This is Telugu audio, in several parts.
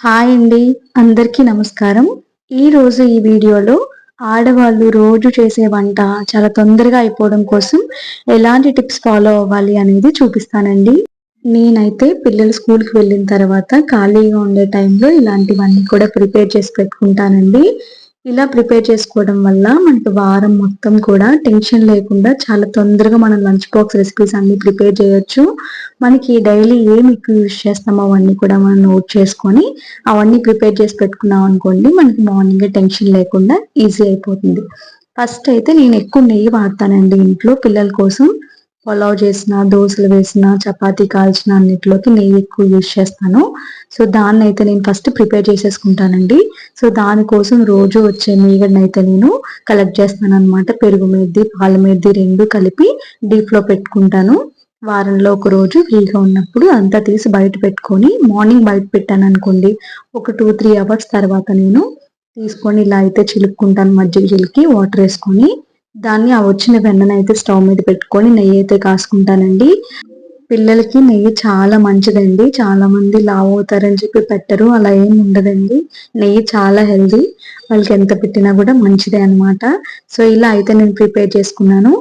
హాయ్ అండి. అందరికీ నమస్కారం. ఈ రోజు ఈ వీడియోలో ఆడవాళ్ళు రోజు చేసే వంట చాలా తొందరగా అయిపోవడం కోసం ఎలాంటి టిప్స్ ఫాలో అవ్వాలి అనేది చూపిస్తానండి. నేనైతే పిల్లలు స్కూల్కి వెళ్ళిన తర్వాత ఖాళీగా ఉండే టైంలో ఇలాంటివన్నీ కూడా ప్రిపేర్ చేసి పెట్టుకుంటానండి. ఇలా ప్రిపేర్ చేసుకోవడం వల్ల మనకి వారం మొత్తం కూడా టెన్షన్ లేకుండా చాలా తొందరగా మనం లంచ్ బాక్స్ రెసిపీస్ అన్ని ప్రిపేర్ చేయొచ్చు. మనకి డైలీ ఏం ఎక్కువ యూజ్ చేస్తామో అవన్నీ కూడా మనం నోట్ చేసుకొని అవన్నీ ప్రిపేర్ చేసి పెట్టుకున్నాం అనుకోండి మనకి మార్నింగ్ టెన్షన్ లేకుండా ఈజీ అయిపోతుంది. ఫస్ట్ అయితే నేను ఎక్కువ నెయ్యి వాడతానండి ఇంట్లో పిల్లల కోసం. పులావ్ చేసిన దోశలు వేసిన చపాతీ కాల్చిన అన్నిటిలోకి నెయ్యి ఎక్కువ యూజ్ చేస్తాను. సో దాన్ని అయితే నేను ఫస్ట్ ప్రిపేర్ చేసేసుకుంటానండి. సో దానికోసం రోజు వచ్చే మీగడని అయితే నేను కలెక్ట్ చేస్తాను అనమాట పెరుగు మీది పాల మీది రెండు కలిపి డీప్లో పెట్టుకుంటాను. వారంలో ఒక రోజు ఫ్రీగా ఉన్నప్పుడు అంతా తీసి బయట పెట్టుకొని మార్నింగ్ బయట పెట్టాను అనుకోండి ఒక టూ త్రీ అవర్స్ తర్వాత నేను తీసుకొని ఇలా అయితే చిలుక్కుంటాను. మజ్జిగ చిలికి వాటర్ వేసుకొని దాన్ని ఆ వచ్చిన వెన్ననైతే స్టవ్ మీద పెట్టుకొని నెయ్యి అయితే కాసుకుంటానండి. పిల్లలకి నెయ్యి చాలా మంచిదండి. చాలా మంది లావు అవుతారని చెప్పి పెట్టరు. అలా ఏం ఉండదండి. నెయ్యి చాలా హెల్దీ. వాళ్ళకి ఎంత పెట్టినా కూడా మంచిదే అనమాట సో ఇలా అయితే నేను ప్రిపేర్ చేసుకున్నాను.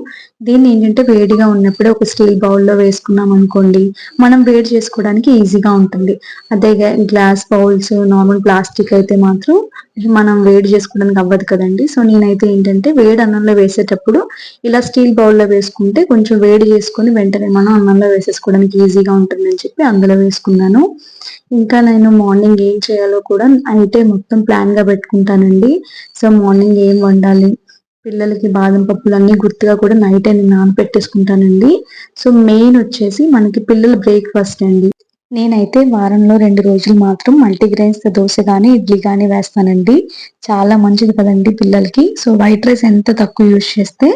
దీన్ని ఏంటంటే వేడిగా ఉన్నప్పుడే ఒక స్టీల్ బౌల్లో వేసుకున్నాం అనుకోండి మనం వేడి చేసుకోవడానికి ఈజీగా ఉంటుంది. అదే గ్లాస్ బౌల్స్ నార్మల్ ప్లాస్టిక్ అయితే మాత్రం మనం వేడి చేసుకోవడానికి అవ్వదు కదండి. సో నేనైతే ఏంటంటే వేడి అన్నంలో వేసేటప్పుడు ఇలా స్టీల్ బౌల్లో వేసుకుంటే కొంచెం వేడి చేసుకుని వెంటనే మనం అన్నంలో వేసేసుకోవడానికి ఈజీగా ఉంటుందని చెప్పి అందులో వేసుకున్నాను. ఇంకా నేను మార్నింగ్ ఏం చేయాలో కూడా అయితే మొత్తం ప్లాన్గా పెట్టుకుంటానండి. సో మార్నింగ్ ఏం వండాలి? పిల్లలకి బాదం పప్పులు అన్ని గుర్తుగా కూడా నైట్ నేను నానపెట్టేసుకుంటానండి. సో మెయిన్ వచ్చేసి మనకి పిల్లల బ్రేక్ఫాస్ట్ అండి. నేనైతే వారంలో రెండు రోజులు మాత్రం మల్టీగ్రెయిన్స్ దోశ కానీ ఇడ్లీ కానీ వేస్తానండి. చాలా మంచిది కదండి పిల్లలకి. సో వైట్ రైస్ ఎంత తక్కువ యూజ్ చేస్తే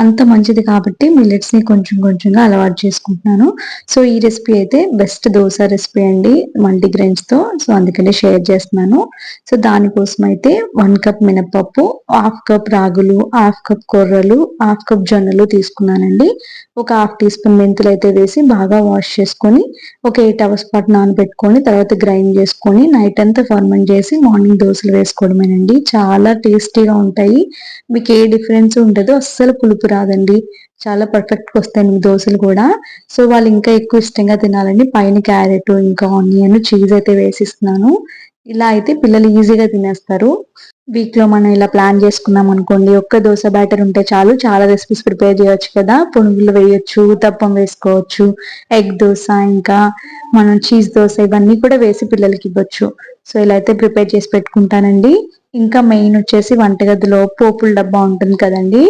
అంత మంచిది కాబట్టి మిల్లెట్స్ని కొంచెం కొంచెంగా అలవాటు చేసుకుంటున్నాను. సో ఈ రెసిపీ అయితే బెస్ట్ దోశ రెసిపీ అండి మల్టీగ్రెయిన్స్తో సో అందుకనే షేర్ చేస్తున్నాను. సో దానికోసం అయితే వన్ కప్ మినపప్పు హాఫ్ కప్ రాగులు హాఫ్ కప్ కొర్రలు హాఫ్ కప్ జొన్నలు తీసుకున్నానండి. ఒక హాఫ్ టీ స్పూన్ మెంతులు అయితే వేసి బాగా వాష్ చేసుకొని ఒక ఎయిట్ అవర్స్ పాటు నానబెట్టుకొని తర్వాత గ్రైండ్ చేసుకొని నైట్ అంతా ఫర్మెంట్ చేసి మార్నింగ్ దోశలు వేసుకోవడమేనండి. చాలా టేస్టీగా ఉంటాయి. మీకు ఏ డిఫరెన్స్ ఉండదు. అస్సలు పులుపు రాదండి. చాలా పర్ఫెక్ట్గా వస్తాయి మీకు దోశలు కూడా. సో వాళ్ళు ఇంకా ఎక్కువ ఇష్టంగా తినాలండి. పైన క్యారెట్ ఇంకా ఆనియన్ చీజ్ అయితే వేసిస్తున్నాను. ఇలా అయితే పిల్లలు ఈజీగా తినేస్తారు. వీక్లో మనం ఇలా ప్లాన్ చేసుకున్నాం అనుకోండి ఒక్క దోశ బ్యాటర్ ఉంటే చాలు చాలా రెసిపీస్ ప్రిపేర్ చేయొచ్చు కదా. పునుగులు వేయొచ్చు తప్పం వేసుకోవచ్చు ఎగ్ దోశ ఇంకా మనం చీజ్ దోశ ఇవన్నీ కూడా వేసి పిల్లలకి ఇవ్వచ్చు. సో ఇలా అయితే ప్రిపేర్ చేసి పెట్టుకుంటానండి. ఇంకా మెయిన్ వచ్చేసి వంటగదిలో పోపుల డబ్బా ఉంటుంది కదండి.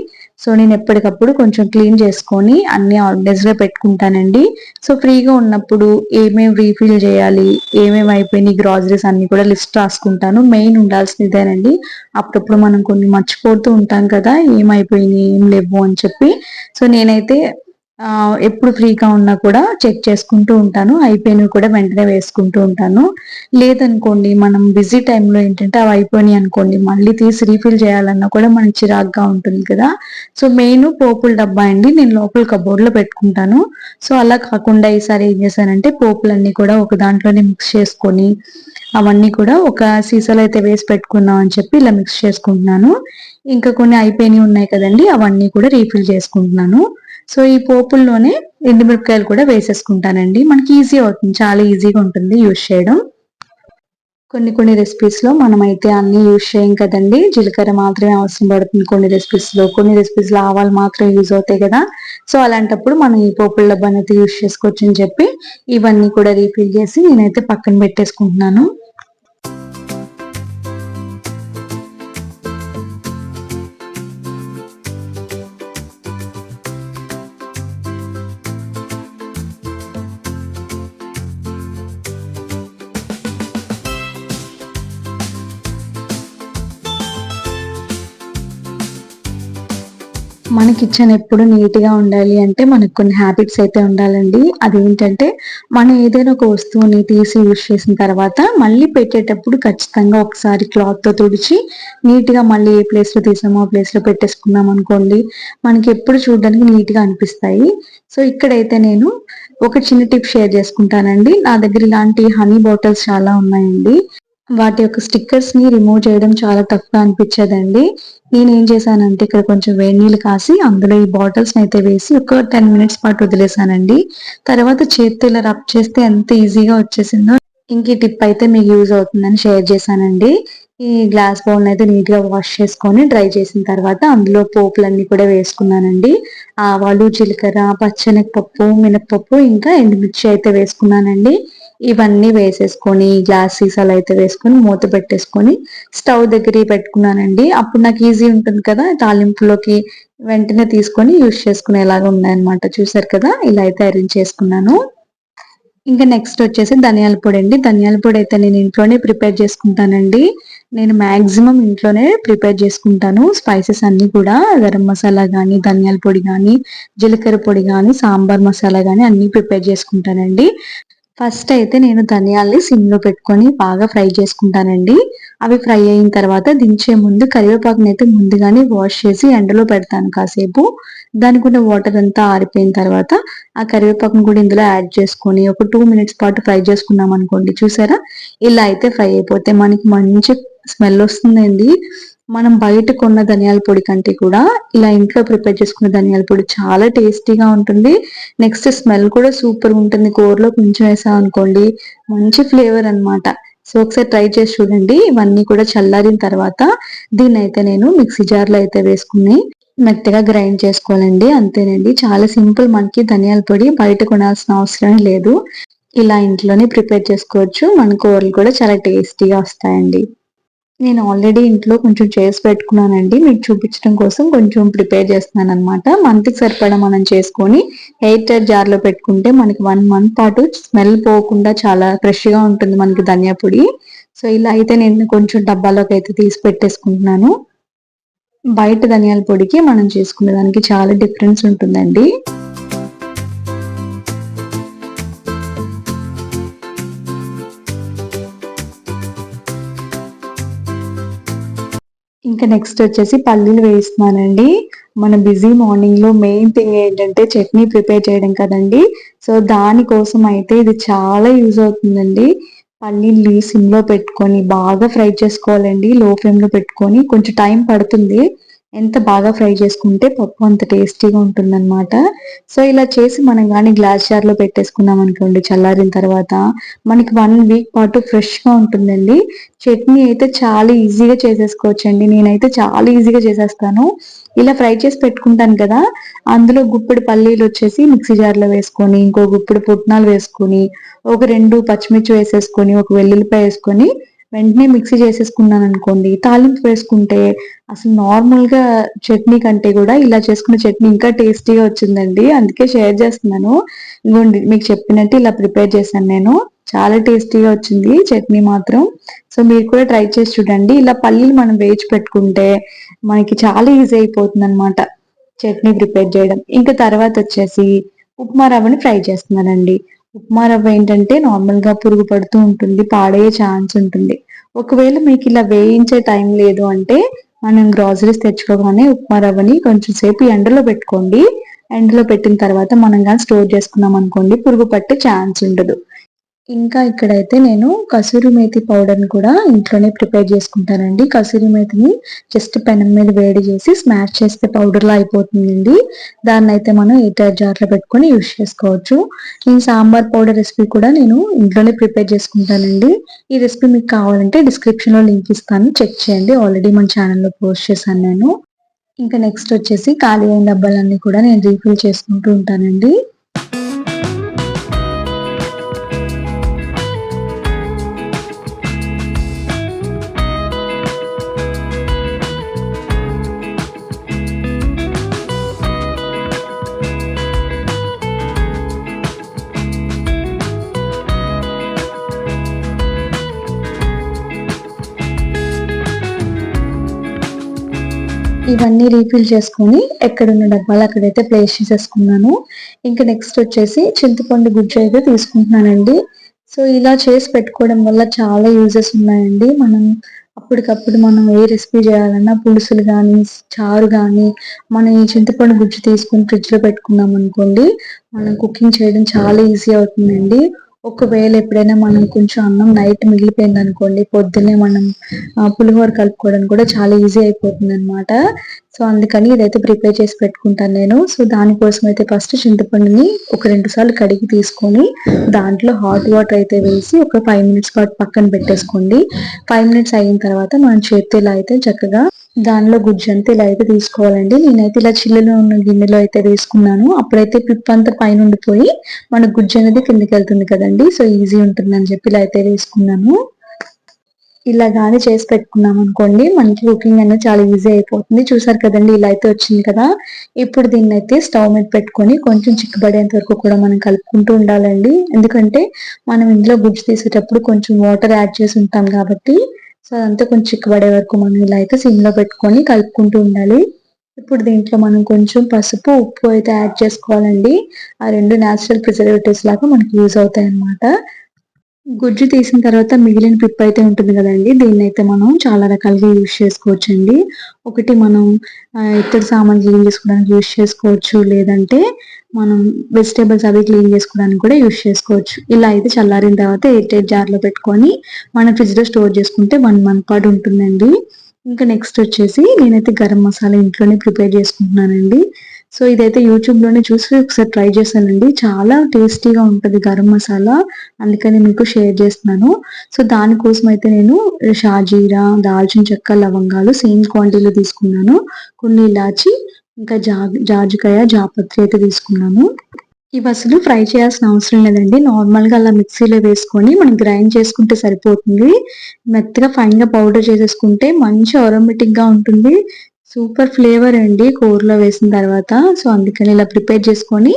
సో నేను ఎప్పటికప్పుడు కొంచెం క్లీన్ చేసుకొని అన్ని ఆర్గనైజ్గా పెట్టుకుంటానండి. సో ఫ్రీగా ఉన్నప్పుడు ఏమేమి రీఫిల్ చేయాలి ఏమేమి అయిపోయినాయి గ్రాసరీస్ అన్ని కూడా లిస్ట్ రాసుకుంటాను. మెయిన్ ఉండాల్సింది ఇదేనండి. అప్పుడప్పుడు మనం కొన్ని మర్చిపోతూ ఉంటాం కదా ఏమైపోయినాయి ఏం లేవు అని చెప్పి. సో నేనైతే ఎప్పుడు ఫ్రీగా ఉన్నా కూడా చెక్ చేసుకుంటూ ఉంటాను. అయిపోయినవి కూడా వెంటనే వేసుకుంటూ ఉంటాను. లేదనుకోండి మనం బిజీ టైంలో ఏంటంటే అవి అయిపోయినాయి అనుకోండి మళ్ళీ తీసి రీఫిల్ చేయాలన్నా కూడా మనకి చిరాగ్గా ఉంటుంది కదా. సో మెయిన్ పోపుల డబ్బా అండి. నేను లోపల కబోర్డ్లో పెట్టుకుంటాను. సో అలా కాకుండా ఈసారి ఏం చేశానంటే పోపులన్నీ కూడా ఒక దాంట్లోనే మిక్స్ చేసుకొని అవన్నీ కూడా ఒక సీసాలో అయితే వేసి పెట్టుకున్నాం అని చెప్పి ఇలా మిక్స్ చేసుకుంటున్నాను. ఇంకా కొన్ని అయిపోయినవి ఉన్నాయి కదండి అవన్నీ కూడా రీఫిల్ చేసుకుంటున్నాను. సో ఈ పోపుల్లోనే ఎండుమిరపకాయలు కూడా వేసేసుకుంటానండి. మనకి ఈజీ అవుతుంది చాలా ఈజీగా ఉంటుంది యూజ్ చేయడం. కొన్ని కొన్ని రెసిపీస్లో మనమైతే మనం అయితే అన్ని యూజ్ చేయం కదండి. జీలకర్ర మాత్రమే అవసరం పడుతుంది కొన్ని రెసిపీస్లో కొన్ని రెసిపీస్లో ఆవాలు మాత్రం యూజ్ అవుతాయి కదా. సో అలాంటప్పుడు మనం ఈ పోపుల డబ్బాని అయితే యూజ్ చేసుకోవచ్చు అని చెప్పి ఇవన్నీ కూడా రీఫిల్ చేసి నేనైతే పక్కన పెట్టేసుకుంటున్నాను. మన కిచెన్ ఎప్పుడు నీట్గా ఉండాలి అంటే మనకు కొన్ని హ్యాబిట్స్ అయితే ఉండాలండి. అదేంటంటే మనం ఏదైనా ఒక వస్తువుని తీసి యూజ్ చేసిన తర్వాత మళ్ళీ పెట్టేటప్పుడు ఖచ్చితంగా ఒకసారి క్లాత్తో తుడిచి నీట్గా మళ్ళీ ఏ ప్లేస్లో తీసామో ఆ ప్లేస్లో పెట్టేసుకున్నాం అనుకోండి మనకి ఎప్పుడు చూడడానికి నీట్గా అనిపిస్తాయి. సో ఇక్కడైతే నేను ఒక చిన్న టిప్ షేర్ చేసుకుంటానండి. నా దగ్గర ఇలాంటి హనీ బాటిల్స్ చాలా ఉన్నాయండి. వాటి యొక్క స్టిక్కర్స్ని రిమూవ్ చేయడం చాలా టఫ్గా అనిపించేదండి. నేను ఏం చేశానంటే ఇక్కడ కొంచెం వేడి నీళ్ళు కాసి అందులో ఈ బాటిల్స్ అయితే వేసి ఒక టెన్ మినిట్స్ పాటు వదిలేసానండి. తర్వాత చేతితో ఇలా రబ్ చేస్తే ఎంత ఈజీగా వచ్చేసిందో ఇంక ఈ టిప్ అయితే మీకు యూజ్ అవుతుందని షేర్ చేశానండి. ఈ గ్లాస్ బౌల్ అయితే నీట్గా వాష్ చేసుకొని డ్రై చేసిన తర్వాత అందులో పోపులన్నీ కూడా వేసుకున్నానండి. ఆవాలు జీలకర్ర పచ్చనగపప్పు మినపప్పు ఇంకా ఎండుమిర్చి అయితే వేసుకున్నానండి. ఇవన్నీ వేసేసుకొని గ్లాస్ సీసాలు అయితే వేసుకొని మూత పెట్టేసుకొని స్టవ్ దగ్గర పెట్టుకున్నానండి. అప్పుడు నాకు ఈజీ ఉంటుంది కదా తాలింపులోకి వెంటనే తీసుకొని యూజ్ చేసుకునేలాగా ఉన్నాయన్నమాట. చూసారు కదా ఇలా అయితే అరేంజ్ చేసుకున్నాను. ఇంకా నెక్స్ట్ వచ్చేసి ధనియాల పొడి అండి. ధనియాల పొడి అయితే నేను ఇంట్లోనే ప్రిపేర్ చేసుకుంటానండి. నేను మాక్సిమం ఇంట్లోనే ప్రిపేర్ చేసుకుంటాను. స్పైసెస్ అన్ని కూడా గరం మసాలా కానీ ధనియాల పొడి కానీ జీలకర్ర పొడి కానీ సాంబార్ మసాలా కానీ అన్ని ప్రిపేర్ చేసుకుంటానండి. ఫస్ట్ అయితే నేను ధనియాల్ని సిమ్లో పెట్టుకొని బాగా ఫ్రై చేసుకుంటానండి. అవి ఫ్రై అయిన తర్వాత దించే ముందు కరివేపాకుని అయితే ముందుగానే వాష్ చేసి ఎండలో పెడతాను కాసేపు. దానికి ఉన్న వాటర్ అంతా ఆరిపోయిన తర్వాత ఆ కరివేపాకును కూడా ఇందులో యాడ్ చేసుకొని ఒక టూ మినిట్స్ పాటు ఫ్రై చేసుకున్నాం అనుకోండి చూసారా? ఇలా అయితే ఫ్రై అయిపోతే మనకి మంచి స్మెల్ వస్తుందండి. మనం బయట కొన్న ధనియాల పొడి కంటే కూడా ఇలా ఇంట్లో ప్రిపేర్ చేసుకున్న ధనియాల పొడి చాలా టేస్టీగా ఉంటుంది. నెక్స్ట్ స్మెల్ కూడా సూపర్ ఉంటుంది. కూరలో కొంచెం వేసాం అనుకోండి మంచి ఫ్లేవర్ అనమాట సో ఒకసారి ట్రై చేసి చూడండి. ఇవన్నీ కూడా చల్లారిన తర్వాత దీన్ని అయితే నేను మిక్సీ జార్లో అయితే వేసుకుని మెత్తగా గ్రైండ్ చేసుకోవాలండి. అంతేనండి. చాలా సింపుల్ మనకి ధనియాల పొడి. బయట కొనాల్సిన అవసరం లేదు. ఇలా ఇంట్లోనే ప్రిపేర్ చేసుకోవచ్చు. మన కూరలు కూడా చాలా టేస్టీగా వస్తాయండి. నేను ఆల్రెడీ ఇంట్లో కొంచెం చేసి పెట్టుకున్నానండి. మీకు చూపించడం కోసం కొంచెం ప్రిపేర్ చేస్తున్నాను అనమాట మంత్కి సరిపడా మనం చేసుకొని ఎయిర్ టైర్ జార్లో పెట్టుకుంటే మనకి వన్ మంత్ పాటు స్మెల్ పోకుండా చాలా ఫ్రెష్గా ఉంటుంది మనకి ధనియా పొడి. సో ఇలా అయితే నేను కొంచెం డబ్బాలోకి అయితే తీసి పెట్టేసుకుంటున్నాను. బయట ధనియాల పొడికి మనం చేసుకునే దానికి చాలా డిఫరెన్స్ ఉంటుందండి. ఇంకా నెక్స్ట్ వచ్చేసి పల్లీలు వేస్తున్నానండి మన బిజీ మార్నింగ్లో మెయిన్ థింగ్ ఏంటంటే చట్నీ ప్రిపేర్ చేయడం కదండి. సో దానికోసం అయితే ఇది చాలా యూజ్ అవుతుందండి. పల్లీలు సిమ్లో పెట్టుకొని బాగా ఫ్రై చేసుకోవాలండి. లో ఫ్లేమ్లో పెట్టుకొని కొంచెం టైం పడుతుంది. ఎంత బాగా ఫ్రై చేసుకుంటే పప్పు అంత టేస్టీగా ఉంటుందన్నమాట. సో ఇలా చేసి మనం కానీ గ్లాస్ జార్లో పెట్టేసుకున్నాం అనుకోండి చల్లారిన తర్వాత మనకి వన్ వీక్ పాటు ఫ్రెష్గా ఉంటుందండి. చట్నీ అయితే చాలా ఈజీగా చేసేసుకోవచ్చండి. నేనైతే చాలా ఈజీగా చేసేస్తాను. ఇలా ఫ్రై చేసి పెట్టుకుంటాను కదా అందులో గుప్పిడి పల్లీలు వచ్చేసి మిక్సీ జార్లో వేసుకొని ఇంకో గుప్పిడి పుట్నాలు వేసుకొని ఒక రెండు పచ్చిమిర్చి వేసేసుకొని ఒక వెల్లుల్లిపాయ వేసుకొని వెంటనే మిక్సీ చేసేసుకున్నాను అనుకోండి. తాలింపు వేసుకుంటే అసలు నార్మల్గా చట్నీ కంటే కూడా ఇలా చేసుకున్న చట్నీ ఇంకా టేస్టీగా వచ్చిందండి. అందుకే షేర్ చేస్తున్నాను. ఇదిగోండి మీకు చెప్పినట్టు ఇలా ప్రిపేర్ చేశాను నేను. చాలా టేస్టీగా వచ్చింది చట్నీ మాత్రం. సో మీరు కూడా ట్రై చేసి చూడండి. ఇలా పల్లీలు మనం వేచి పెట్టుకుంటే మనకి చాలా ఈజీ అయిపోతుంది అనమాట చట్నీ ప్రిపేర్ చేయడం. ఇంకా తర్వాత వచ్చేసి ఉప్మా రవ్వని ఫ్రై చేస్తున్నానండి. ఉప్మా రవ్వ ఏంటంటే నార్మల్గా పురుగు పడుతూ ఉంటుంది పాడయ్యే ఛాన్స్ ఉంటుంది. ఒకవేళ మీకు ఇలా వేయించే టైం లేదు అంటే మనం గ్రాసరీస్ తెచ్చుకోగానే ఉప్మా రవ్వని కొంచెం సేపు ఎండలో పెట్టుకోండి. ఎండలో పెట్టిన తర్వాత మనం కానీ స్టోర్ చేసుకున్నాం అనుకోండి పురుగు పట్టే ఛాన్స్ ఉండదు. ఇంకా ఇక్కడైతే నేను కసూరి మేతి పౌడర్ని కూడా ఇంట్లోనే ప్రిపేర్ చేసుకుంటానండి. కసూరి మేతిని జస్ట్ పెనం మీద వేడి చేసి స్మాష్ చేస్తే పౌడర్లా అయిపోతుందండి. దాన్ని అయితే మనం ఎయిటర్ జార్లో పెట్టుకొని యూజ్ చేసుకోవచ్చు. ఈ సాంబార్ పౌడర్ రెసిపీ కూడా నేను ఇంట్లోనే ప్రిపేర్ చేసుకుంటానండి. ఈ రెసిపీ మీకు కావాలంటే డిస్క్రిప్షన్లో లింక్ ఇస్తాను. చెక్ చేయండి. ఆల్రెడీ మన ఛానల్లో పోస్ట్ చేశాను నేను. ఇంకా నెక్స్ట్ వచ్చేసి ఖాళీ అయిన డబ్బాలన్నీ కూడా నేను రీఫిల్ చేసుకుంటూ ఉంటానండి. ఇవన్నీ రీఫిల్ చేసుకొని ఎక్కడున్న డబ్బాలు అక్కడైతే ప్లేస్ చేసేసుకున్నాను. ఇంకా నెక్స్ట్ వచ్చేసి చింతపండు గుజ్జు అయితే తీసుకుంటున్నానండి. సో ఇలా చేసి పెట్టుకోవడం వల్ల చాలా యూజెస్ ఉన్నాయండి. మనం అప్పటికప్పుడు మనం ఏ రెసిపీ చేయాలన్నా పులుసులు కానీ చారు కానీ మనం ఈ చింతపండు గుజ్జు తీసుకొని ఫ్రిడ్జ్లో పెట్టుకున్నాం అనుకోండి మనం కుకింగ్ చేయడం చాలా ఈజీ అవుతుందండి. ఒకవేళ ఎప్పుడైనా మనం కొంచెం అన్నం నైట్ మిగిలిపోయింది అనుకోండి పొద్దున్నే మనం పులిహోర కలుపుకోవడానికి కూడా చాలా ఈజీ అయిపోతుంది అనమాట సో అందుకని ఇదైతే ప్రిపేర్ చేసి పెట్టుకుంటాను నేను. సో దానికోసం అయితే ఫస్ట్ చింతపండుని ఒక రెండు సార్లు కడిగి తీసుకొని దాంట్లో హాట్ వాటర్ అయితే వేసి ఒక ఫైవ్ మినిట్స్ పాటు పక్కన పెట్టేసుకోండి. ఫైవ్ మినిట్స్ అయిన తర్వాత మనం చేతిలో అయితే చక్కగా దానిలో గుజ్జంతా ఇలా అయితే తీసుకోవాలండి. నేనైతే ఇలా చిల్లులో ఉన్న గిన్నెలో అయితే తీసుకున్నాను అప్పుడైతే పిప్ అంతా పైన ఉండిపోయి మన గుజ్జు అనేది కిందకి వెళ్తుంది కదండి. సో ఈజీ ఉంటుంది అని చెప్పి ఇలా అయితే వేసుకున్నాను. ఇలా కానీ చేసి పెట్టుకున్నాం అనుకోండి మనకి కుకింగ్ అనేది చాలా ఈజీ అయిపోతుంది. చూసారు కదండి ఇలా అయితే వచ్చింది కదా. ఇప్పుడు దీన్ని అయితే స్టవ్ మీద పెట్టుకొని కొంచెం చిక్కబడేంత వరకు కూడా మనం కలుపుకుంటూ ఉండాలండి. ఎందుకంటే మనం ఇందులో గుజ్జు తీసేటప్పుడు కొంచెం వాటర్ యాడ్ చేసి ఉంటాం కాబట్టి సో అదంతా కొంచెం చిక్కబడే వరకు మనం ఇలా అయితే సిమ్లో పెట్టుకొని కలుపుకుంటూ ఉండాలి. ఇప్పుడు దీంట్లో మనం కొంచెం పసుపు ఉప్పు అయితే యాడ్ చేసుకోవాలండి. ఆ రెండు న్యాచురల్ ప్రిజర్వేటివ్స్ లాగా మనకి యూజ్ అవుతాయి అన్నమాట. గుజ్జు తీసిన తర్వాత మిగిలిన పిప్ అయితే ఉంటుంది కదండి. దీన్ని అయితే మనం చాలా రకాలుగా యూజ్ చేసుకోవచ్చండి. ఒకటి మనం ఇతర సామాన్లు సామాన్ క్లీన్ చేసుకోవడానికి యూజ్ చేసుకోవచ్చు లేదంటే మనం వెజిటేబుల్స్ అవి క్లీన్ చేసుకోవడానికి కూడా యూజ్ చేసుకోవచ్చు. ఇలా అయితే చల్లారిన తర్వాత ఎయిట్ ఎయిట్ జార్లో పెట్టుకొని మనం ఫ్రిడ్జ్లో స్టోర్ చేసుకుంటే వన్ మంత్ పాటు ఉంటుందండి. ఇంకా నెక్స్ట్ వచ్చేసి నేనైతే గరం మసాలా ఇంట్లోనే ప్రిపేర్ చేసుకుంటున్నానండి. సో ఇదైతే యూట్యూబ్లోనే చూసి ఒకసారి ట్రై చేశానండి. చాలా టేస్టీగా ఉంటుంది గరం మసాలా. అందుకని మీకు షేర్ చేస్తున్నాను. సో దానికోసం అయితే నేను షాజీరా దాల్చిన చెక్క లవంగాలు సేమ్ క్వాంటిటీలో తీసుకున్నాను. కొన్ని ఇలాచి ఇంకా జా జాజికాయ జాపత్రి అయితే తీసుకున్నాను ఇవి అసలు ఫ్రై చేయాల్సిన అవసరం లేదండి. నార్మల్గా అలా మిక్సీలో వేసుకొని మనం గ్రైండ్ చేసుకుంటే సరిపోతుంది. మెత్తగా ఫైన్గా పౌడర్ చేసేసుకుంటే మంచి ఆరోమేటిక్గా ఉంటుంది. సూపర్ ఫ్లేవర్ అండి కూరలో వేసిన తర్వాత. సో అందుకని ఇలా ప్రిపేర్ చేసుకొని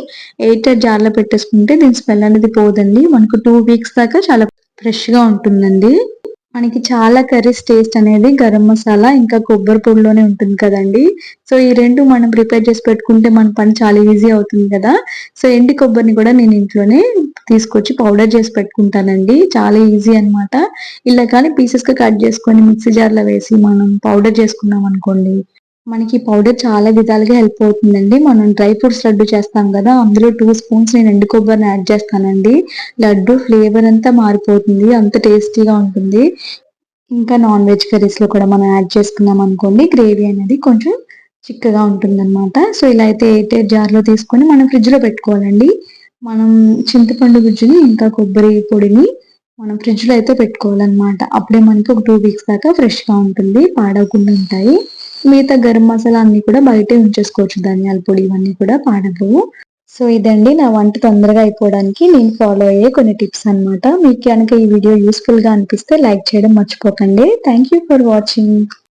ఎయిట్ జార్లో పెట్టేసుకుంటే దీని స్మెల్ అనేది పోదండి. మనకు టూ వీక్స్ దాకా చాలా ఫ్రెష్గా ఉంటుందండి. మనకి చాలా కర్రీస్ టేస్ట్ అనేది గరం మసాలా ఇంకా కొబ్బరి పొడిలోనే ఉంటుంది కదండి. సో ఈ రెండు మనం ప్రిపేర్ చేసి పెట్టుకుంటే మన పని చాలా ఈజీ అవుతుంది కదా. సో ఎండి కొబ్బరిని కూడా నేను ఇంట్లోనే తీసుకొచ్చి పౌడర్ చేసి పెట్టుకుంటానండి. చాలా ఈజీ అన్నమాట. ఇలా కానీ పీసెస్గా కట్ చేసుకొని మిక్సీ జార్లో వేసి మనం పౌడర్ చేసుకున్నాం అనుకోండి మనకి పౌడర్ చాలా విధాలుగా హెల్ప్ అవుతుందండి. మనం డ్రై ఫ్రూట్స్ లడ్డు చేస్తాం కదా అందులో టూ స్పూన్స్ నేను ఎండు కొబ్బరిని యాడ్ చేస్తానండి. లడ్డు ఫ్లేవర్ అంతా మారిపోతుంది అంత టేస్టీగా ఉంటుంది. ఇంకా నాన్ వెజ్ కర్రీస్లో కూడా మనం యాడ్ చేసుకున్నాం అనుకోండి గ్రేవీ అనేది కొంచెం చిక్కగా ఉంటుందన్నమాట. సో ఇలా అయితే ఎయిట్ ఎయిట్ తీసుకొని మనం ఫ్రిడ్జ్లో పెట్టుకోవాలండి. మనం చింతపండు గుజ్జుని ఇంకా కొబ్బరి పొడిని మనం ఫ్రిడ్జ్లో అయితే పెట్టుకోవాలన్నమాట. అప్పుడే మనకి ఒక టూ వీక్స్ దాకా ఫ్రెష్గా ఉంటుంది పాడవకుండా ఉంటాయి మిగతా గరం మసాలా అన్ని కూడా బయటే ఉంచేసుకోవచ్చు ధనియాల పొడి ఇవన్నీ కూడా పాడవు సో ఇదండి నా వంట తొందరగా అయిపోవడానికి నేను ఫాలో అయ్యే కొన్ని టిప్స్ అన్నమాట. మీకు కనుక ఈ వీడియో యూస్ఫుల్గా అనిపిస్తే లైక్ చేయడం మర్చిపోకండి. Thank you for watching